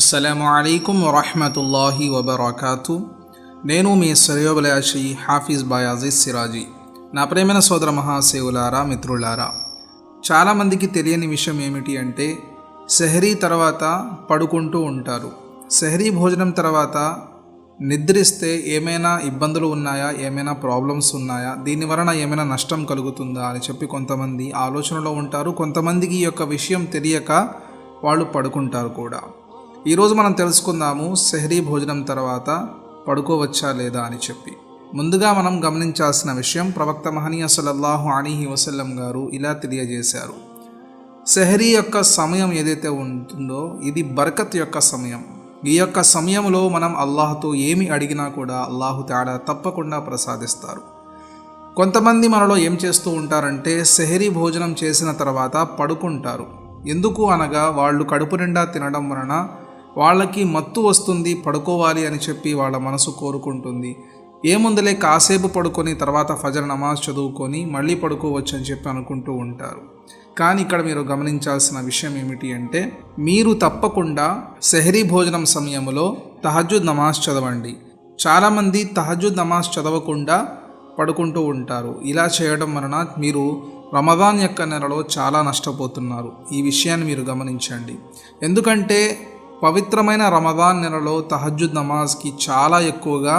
అస్సలం అయికం వరహమతుల్లాహి వబర్కాతు. నేను మీ శ్రేయోబలాషి హాఫీజ్ బాయ్ అజీజ్ సిరాజీ. నా ప్రేమైన సోదర మహాసేవులారా మిత్రులారా చాలామందికి తెలియని విషయం ఏమిటి అంటే సెహరీ తర్వాత పడుకుంటూ ఉంటారు. సెహరీ భోజనం తర్వాత నిద్రిస్తే ఏమైనా ఇబ్బందులు ఉన్నాయా ఏమైనా ప్రాబ్లమ్స్ ఉన్నాయా దీని వలన ఏమైనా నష్టం కలుగుతుందా అని చెప్పి కొంతమంది ఆలోచనలో ఉంటారు. కొంతమందికి ఈ యొక్క విషయం తెలియక వాళ్ళు పడుకుంటారు కూడా. ఈరోజు మనం తెలుసుకుందాము సెహరీ భోజనం తర్వాత పడుకోవచ్చా లేదా అని చెప్పి. ముందుగా మనం గమనించాల్సిన విషయం ప్రవక్త మహనీయ సల్లల్లాహు అలీహి వసల్లం గారు ఇలా తెలియజేశారు. సెహరీ యొక్క సమయం ఏదైతే ఉంటుందో ఇది బర్కత్ యొక్క సమయం. ఈ యొక్క సమయంలో మనం అల్లాహ్తో ఏమి అడిగినా కూడా అల్లాహు తేడా తప్పకుండా ప్రసాదిస్తారు. కొంతమంది మనలో ఏం చేస్తూ ఉంటారంటే సెహరీ భోజనం చేసిన తర్వాత పడుకుంటారు. ఎందుకు అనగా వాళ్ళు కడుపు నిండా తినడం వలన వాళ్ళకి మత్తు వస్తుంది పడుకోవాలి అని చెప్పి వాళ్ళ మనసు కోరుకుంటుంది. ఏముందలే కాసేపు పడుకొని తర్వాత ఫజర్ నమాజ్ చదువుకొని మళ్ళీ పడుకోవచ్చు అని చెప్పి అనుకుంటూ ఉంటారు. కానీ ఇక్కడ మీరు గమనించాల్సిన విషయం ఏమిటి అంటే మీరు తప్పకుండా సెహరీ భోజనం సమయంలో తహజుద్ నమాజ్ చదవండి. చాలామంది తహజుద్ నమాజ్ చదవకుండా పడుకుంటూ ఉంటారు. ఇలా చేయడం వలన మీరు రమదాన్ యొక్క నెలలో చాలా నష్టపోతున్నారు. ఈ విషయాన్ని మీరు గమనించండి. ఎందుకంటే పవిత్రమైన రమదాన్ నెలలో తహజుద్ నమాజ్కి చాలా ఎక్కువగా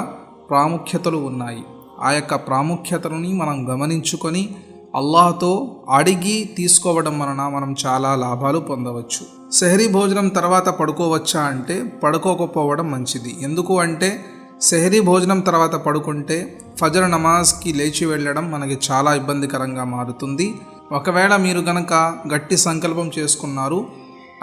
ప్రాముఖ్యతలు ఉన్నాయి. ఆ యొక్క ప్రాముఖ్యతలని మనం గమనించుకొని అల్లాహతో అడిగి తీసుకోవడం వలన మనం చాలా లాభాలు పొందవచ్చు. సెహరీ భోజనం తర్వాత పడుకోవచ్చా అంటే పడుకోకపోవడం మంచిది. ఎందుకు అంటే సెహరీ భోజనం తర్వాత పడుకుంటే ఫజర్ నమాజ్కి లేచి వెళ్ళడం మనకి చాలా ఇబ్బందికరంగా మారుతుంది. ఒకవేళ మీరు గనక గట్టి సంకల్పం చేసుకున్నారు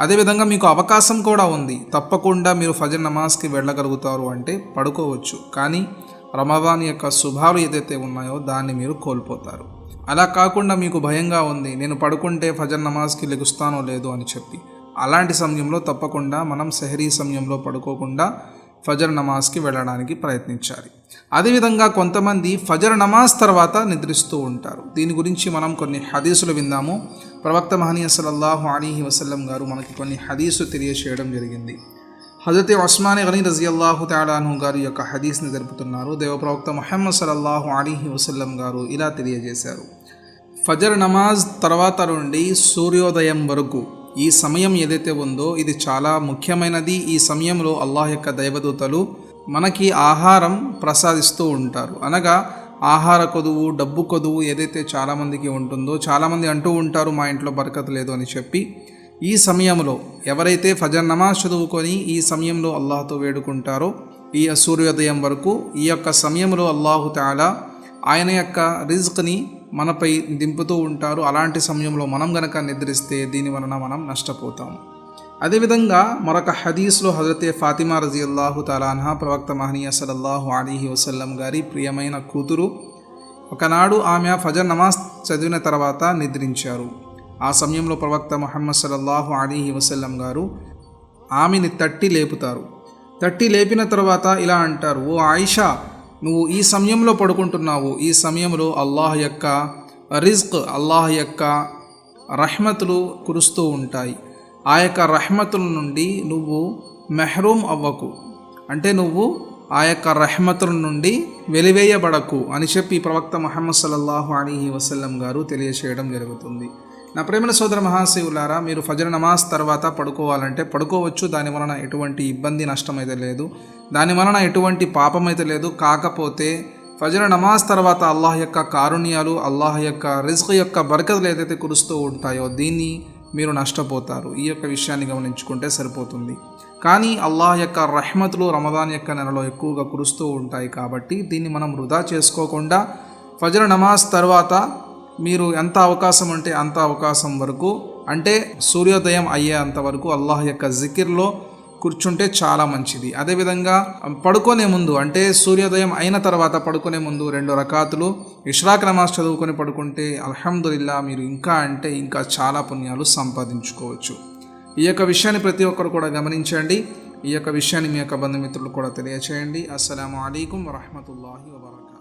అదేవిధంగా మీకు అవకాశం కూడా ఉంది. తప్పకుండా మీరు ఫజర్ నమాజ్కి వెళ్ళగలుగుతారు అంటే పడుకోవచ్చు. కానీ రమదాన్ యొక్క శుభాలు ఏదైతే ఉన్నాయో దాన్ని మీరు కోల్పోతారు. అలా కాకుండా మీకు భయంగా ఉంది. నేను పడుకుంటే ఫజర్ నమాజ్కి లెగుస్తానో లేదో అని చెప్పి. అలాంటి సమయంలో తప్పకుండా మనం సెహరీ సమయంలో పడుకోకుండా ఫజర్ నమాజ్కి వెళ్ళడానికి ప్రయత్నించాలి. అదేవిధంగా కొంతమంది ఫజర్ నమాజ్ తర్వాత నిద్రిస్తూ ఉంటారు. దీని గురించి మనం కొన్ని హదీసులు విందాము ప్రవక్త మహనీయ సలల్లాహు అలీహి వసల్లం గారు మనకి కొన్ని హదీసు తెలియచేయడం జరిగింది. హజరత్ ఉస్మాన్ గనీ రజియల్లాహు తేడాను గారి యొక్క హదీస్ని జరుపుతున్నారు. దేవప్రవక్త మొహమ్మద్ సలల్లాహు అలీహి వసల్లం గారు ఇలా తెలియజేశారు. ఫజర్ నమాజ్ తర్వాత నుండి సూర్యోదయం వరకు ఈ సమయం ఏదైతే ఉందో ఇది చాలా ముఖ్యమైనది. ఈ సమయంలో అల్లాహ్ యొక్క దైవదూతలు మనకి ఆహారం ప్రసాదిస్తూ ఉంటారు. అనగా ఆహార కొదువు డబ్బు కొదువు ఏదైతే చాలామందికి ఉంటుందో చాలామంది అంటూ ఉంటారు మా ఇంట్లో బరకత లేదు అని చెప్పి. ఈ సమయంలో ఎవరైతే ఫజర్ నమాజ్ చదువుకొని ఈ సమయంలో అల్లాహతో వేడుకుంటారో ఈ సూర్యోదయం వరకు ఈ యొక్క సమయంలో అల్లాహు తాలా ఆయన యొక్క రిజ్క్ని మనపై దింపుతూ ఉంటారు. అలాంటి సమయంలో మనం గనక నిద్రిస్తే దీని వలన మనం నష్టపోతాం. అదేవిధంగా మరొక హదీస్లో హజరతే ఫాతిమా రజీ అల్లాహు తలాన్హా ప్రవక్త మహనీయ సలల్లాహు అలీహి వసల్లం గారి ప్రియమైన కూతురు ఒకనాడు ఆమె ఫజర్ నమాజ్ చదివిన తర్వాత నిద్రించారు. ఆ సమయంలో ప్రవక్త మొహమ్మద్ సలల్లాహు అలీహి వసల్లం గారు ఆమెని తట్టి లేపుతారు. తట్టి లేపిన తర్వాత ఇలా అంటారు ఓ ఆయిషా నువ్వు ఈ సమయంలో పడుకుంటున్నావు. ఈ సమయంలో అల్లాహ్ యొక్క రిజ్క్ అల్లాహ్ యొక్క రహ్మతులు కురుస్తూ ఉంటాయి. ఆ యొక్క రహ్మతుల నుండి నువ్వు మెహరూమ్ అవ్వకు. అంటే నువ్వు ఆ యొక్క రహ్మతుల నుండి వెలివేయబడకు అని చెప్పి ప్రవక్త మహమ్మద్ సల్లల్లాహు అలీహి వసల్లం గారు తెలియచేయడం జరుగుతుంది. నా ప్రేమల సోదర మహాశివులారా మీరు ఫజర్ నమాజ్ తర్వాత పడుకోవాలంటే పడుకోవచ్చు. దాని వలన ఎటువంటి ఇబ్బంది నష్టం అయితే లేదు. దాని వలన ఎటువంటి పాపం అయితే లేదు. కాకపోతే ఫజర్ నమాజ్ తర్వాత అల్లాహ్ యొక్క కారుణ్యాలు అల్లాహ్ యొక్క రిజ్క్ యొక్క బరకతలు ఏదైతే కురుస్తూ ఉంటాయో దీన్ని మీరు నష్టపోతారు. ఈ యొక్క విషయాన్ని గమనించుకుంటే సరిపోతుంది. కానీ అల్లాహ్ యొక్క రహ్మతులు రమదాన్ యొక్క నెలలో ఎక్కువగా కురుస్తూ ఉంటాయి కాబట్టి దీన్ని మనం వృధా చేసుకోకుండా ఫజర్ నమాజ్ తర్వాత మీరు ఎంత అవకాశం ఉంటే అంత అవకాశం వరకు అంటే సూర్యోదయం అయ్యేంత వరకు అల్లాహ్ యొక్క జికిర్లో కూర్చుంటే చాలా మంచిది. అదేవిధంగా పడుకునే ముందు అంటే సూర్యోదయం అయిన తర్వాత పడుకునే ముందు రెండు రకాతులు ఇష్రాక్ నమాజ్ చదువుకొని పడుకుంటే అల్హమ్దుల్లా మీరు ఇంకా అంటే ఇంకా చాలా పుణ్యాలు సంపాదించుకోవచ్చు. ఈ యొక్క విషయాన్ని ప్రతి ఒక్కరు కూడా గమనించండి. ఈ యొక్క విషయాన్ని మీ యొక్క బంధుమిత్రులు కూడా తెలియచేయండి. అస్సలం అయికం వరహమూల వబర్కూ